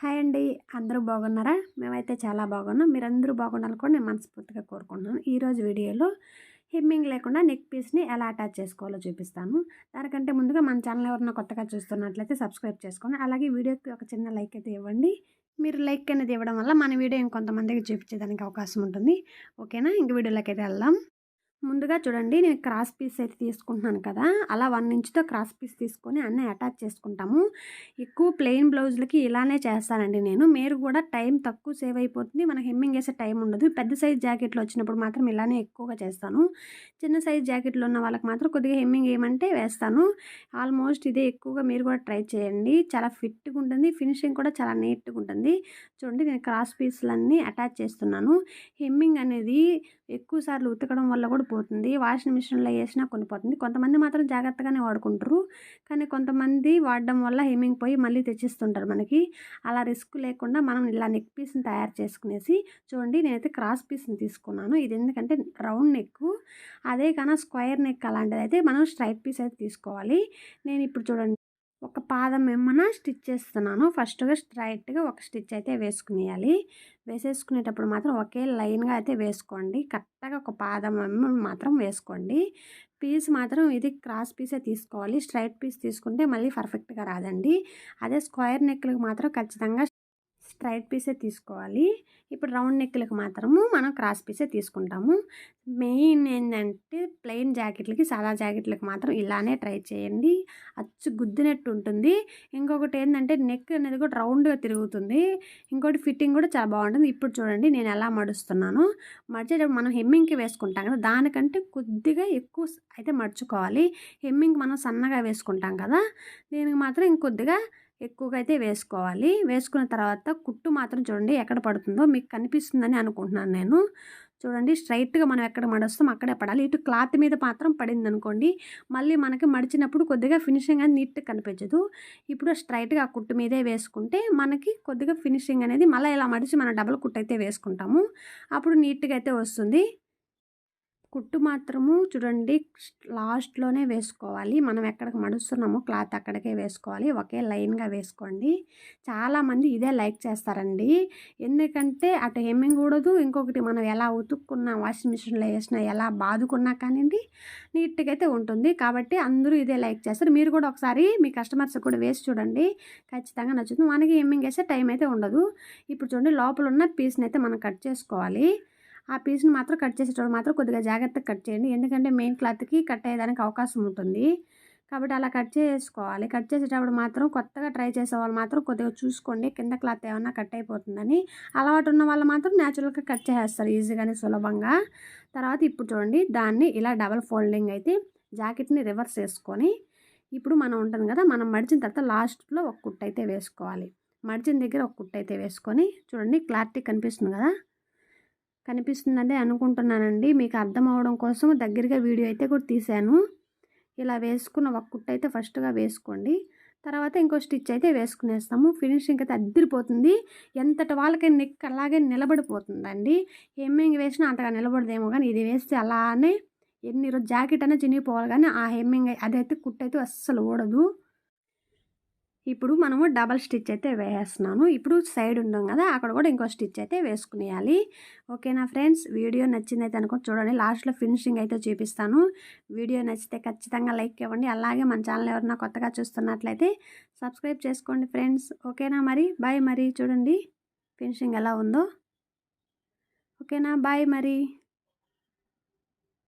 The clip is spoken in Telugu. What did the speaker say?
హాయ్ అండి. అందరూ బాగున్నారా? మేమైతే చాలా బాగున్నాం. మీరందరూ బాగుండాలి కూడా నేను మనస్ఫూర్తిగా కోరుకుంటున్నాను. ఈరోజు వీడియోలో హెమ్మింగ్ లేకుండా నెక్ పీస్ని ఎలా అటాచ్ చేసుకోవాలో చూపిస్తాను. దానికంటే ముందుగా మన ఛానల్ ఎవరైనా కొత్తగా చూస్తున్నట్లయితే సబ్స్క్రైబ్ చేసుకోండి. అలాగే వీడియోకి ఒక చిన్న లైక్ అయితే ఇవ్వండి. మీరు లైక్ అనేది ఇవ్వడం వల్ల మన వీడియో ఇంకొంతమందికి చూపించేదానికి అవకాశం ఉంటుంది. ఓకేనా? ఇంక వీడియోలోకి అయితే వెళ్దాం. ముందుగా చూడండి నేను క్రాస్ పీస్ అయితే తీసుకుంటున్నాను కదా అలా వన్ ఇంచ్తో క్రాస్ పీస్ తీసుకొని అన్నీ అటాచ్ చేసుకుంటాము. ఎక్కువ ప్లెయిన్ బ్లౌజులకి ఇలానే చేస్తానండి నేను. మీరు కూడా టైం తక్కువ సేవ్ అయిపోతుంది మనకి హెమ్మింగ్ వేసే టైం ఉండదు. పెద్ద సైజ్ జాకెట్లు వచ్చినప్పుడు మాత్రం ఇలానే ఎక్కువగా చేస్తాను. చిన్న సైజ్ జాకెట్లు ఉన్న వాళ్ళకి మాత్రం కొద్దిగా హెమ్మింగ్ ఏమంటే వేస్తాను. ఆల్మోస్ట్ ఇదే ఎక్కువగా మీరు కూడా ట్రై చేయండి. చాలా ఫిట్గా ఉంటుంది ఫినిషింగ్ కూడా చాలా నీట్గా ఉంటుంది. చూడండి నేను క్రాస్ పీస్లన్నీ అటాచ్ చేస్తున్నాను. హెమ్మింగ్ అనేది ఎక్కువ సార్లు ఉతకడం వల్ల కూడా పోతుంది. వాషింగ్ మిషన్లో వేసినా కొనిపోతుంది. కొంతమంది మాత్రం జాగ్రత్తగానే వాడుకుంటారు. కానీ కొంతమంది వాడడం వల్ల హెమ్మింగ్ పోయి మళ్ళీ తెచ్చిస్తుంటారు మనకి. అలా రిస్క్ లేకుండా మనం ఇలా నెక్ పీస్ని తయారు చేసుకునేసి చూడండి నేనైతే క్రాస్ పీస్ని తీసుకున్నాను. ఇది ఎందుకంటే రౌండ్ నెక్. అదే కానీ స్క్వేర్ నెక్ అలాంటిది అయితే మనం స్ట్రైట్ పీస్ అయితే తీసుకోవాలి. నేను ఇప్పుడు చూడండి ఒక పాదం ఏమన్నా స్టిచ్ చేస్తున్నాను. ఫస్ట్గా స్ట్రైట్గా ఒక స్టిచ్ అయితే వేసుకునేయాలి. వేసేసుకునేటప్పుడు మాత్రం ఒకే లైన్గా అయితే వేసుకోండి. కరెక్ట్గా ఒక పాదం మాత్రం వేసుకోండి. పీస్ మాత్రం ఇది క్రాస్ పీసే తీసుకోవాలి. స్ట్రైట్ పీస్ తీసుకుంటే మళ్ళీ పర్ఫెక్ట్గా రాదండి. అదే స్క్వేర్ నెక్లకు మాత్రం ఖచ్చితంగా స్ట్రైట్ పీసే తీసుకోవాలి. ఇప్పుడు రౌండ్ నెక్లకు మాత్రము మనం క్రాస్ పీసే తీసుకుంటాము. మెయిన్ ఏంటంటే ప్లెయిన్ జాకెట్లకి సాదా జాకెట్లకి మాత్రం ఇలానే ట్రై చేయండి. అచ్చు గుద్దినట్టు ఉంటుంది. ఇంకొకటి ఏంటంటే నెక్ అనేది కూడా రౌండ్గా తిరుగుతుంది. ఇంకోటి ఫిట్టింగ్ కూడా చాలా బాగుంటుంది. ఇప్పుడు చూడండి నేను ఎలా మడుస్తున్నాను. మడిచేటప్పుడు మనం హెమ్మింగ్కి వేసుకుంటాం కదా దానికంటే కొద్దిగా ఎక్కువ అయితే మడుచుకోవాలి. హెమ్మింగ్ మనం సన్నగా వేసుకుంటాం కదా దీనికి మాత్రం ఇంకొద్దిగా ఎక్కువగా అయితే వేసుకోవాలి. వేసుకున్న తర్వాత కుట్టు మాత్రం చూడండి ఎక్కడ పడుతుందో మీకు కనిపిస్తుందని అనుకుంటున్నాను నేను. చూడండి స్ట్రైట్గా మనం ఎక్కడ మడుస్తాం అక్కడే పడాలి. ఇటు క్లాత్ మీద మాత్రం పడింది అనుకోండి మళ్ళీ మనకి మడిచినప్పుడు కొద్దిగా ఫినిషింగ్ అనేది నీట్గా కనిపించదు. ఇప్పుడు స్ట్రైట్గా ఆ కుట్టు మీదే వేసుకుంటే మనకి కొద్దిగా ఫినిషింగ్ అనేది మళ్ళీ ఇలా మడిచి మనం డబల్ కుట్టు అయితే వేసుకుంటాము. అప్పుడు నీట్గా అయితే వస్తుంది. కుట్టు మాత్రము చూడండి లాస్ట్లోనే వేసుకోవాలి. మనం ఎక్కడికి మడుస్తున్నామో క్లాత్ అక్కడికే వేసుకోవాలి. ఒకే లైన్గా వేసుకోండి. చాలామంది ఇదే లైక్ చేస్తారండి. ఎందుకంటే అటు హెమ్మింగ్ కూడదు ఇంకొకటి మనం ఎలా ఉతుక్కున్నా వాషింగ్ మిషన్లో వేసినా ఎలా బాదుకున్నా కానివ్వండి నీట్గా అయితే ఉంటుంది. కాబట్టి అందరూ ఇదే లైక్ చేస్తారు. మీరు కూడా ఒకసారి మీ కస్టమర్స్ కూడా వేసి చూడండి. ఖచ్చితంగా నచ్చుతుంది. మనకి హెమ్మింగ్ వేసే టైం అయితే ఉండదు. ఇప్పుడు చూడండి లోపల ఉన్న పీస్ని అయితే మనం కట్ చేసుకోవాలి. ఆ పీస్ని మాత్రం కట్ చేసేటప్పుడు మాత్రం కొద్దిగా జాగ్రత్తగా కట్ చేయండి. ఎందుకంటే మెయిన్ క్లాత్కి కట్ అయ్యేదానికి అవకాశం ఉంటుంది. కాబట్టి అలా కట్ చేసుకోవాలి. కట్ చేసేటప్పుడు మాత్రం కొత్తగా ట్రై చేసే వాళ్ళు మాత్రం కొద్దిగా చూసుకోండి. కింద క్లాత్ ఏమన్నా కట్ అయిపోతుందని. అలవాటు ఉన్న వాళ్ళు మాత్రం న్యాచురల్గా కట్ చేసేస్తారు ఈజీగానే సులభంగా. తర్వాత ఇప్పుడు చూడండి దాన్ని ఇలా డబల్ ఫోల్డింగ్ అయితే జాకెట్ని రివర్స్ చేసుకొని ఇప్పుడు మనం ఉంటుంది కదా మనం మడిచిన తర్వాత లాస్ట్లో ఒక కుట్టు అయితే వేసుకోవాలి. మడిచిన దగ్గర ఒక కుట్టు అయితే వేసుకొని చూడండి క్లారిటీ కనిపిస్తుంది కదా. కనిపిస్తుందని అనుకుంటున్నానండి. మీకు అర్థం అవడం కోసం దగ్గరగా వీడియో అయితే కూడా తీశాను. ఇలా వేసుకున్న ఒక కుట్టు అయితే ఫస్ట్గా వేసుకోండి. తర్వాత ఇంకో స్టిచ్ అయితే వేసుకునేస్తాము. ఫినిషింగ్ అయితే అద్దరిపోతుంది. ఎంతటి వాళ్ళకి నెక్ అలాగే నిలబడిపోతుందండి. హెమ్మింగ్ వేసినా అంతగా నిలబడదేమో కానీ ఇది వేస్తే అలానే ఎన్ని రోజు జాకెట్ అయినా చినిగిపోవాలి కానీ ఆ హెమ్మింగ్ అదైతే కుట్టయితే అస్సలు ఓడదు ఇప్పుడు మనము డబల్ స్టిచ్ అయితే వేసేస్తున్నాను ఇప్పుడు సైడ్ ఉండం కదా అక్కడ కూడా ఇంకో స్టిచ్ అయితే వేసుకునేయాలి. ఓకేనా ఫ్రెండ్స్ వీడియో నచ్చిందైతే అనుకో చూడండి. లాస్ట్లో ఫినిషింగ్ అయితే చూపిస్తాను. వీడియో నచ్చితే ఖచ్చితంగా లైక్ ఇవ్వండి. అలాగే మన ఛానల్ ఎవరన్నా కొత్తగా చూస్తున్నట్లయితే సబ్స్క్రైబ్ చేసుకోండి ఫ్రెండ్స్ ఓకేనా మరి? బాయ్ మరి. చూడండి. ఫినిషింగ్ ఎలా ఉందో. ఓకేనా బాయ్ మరి.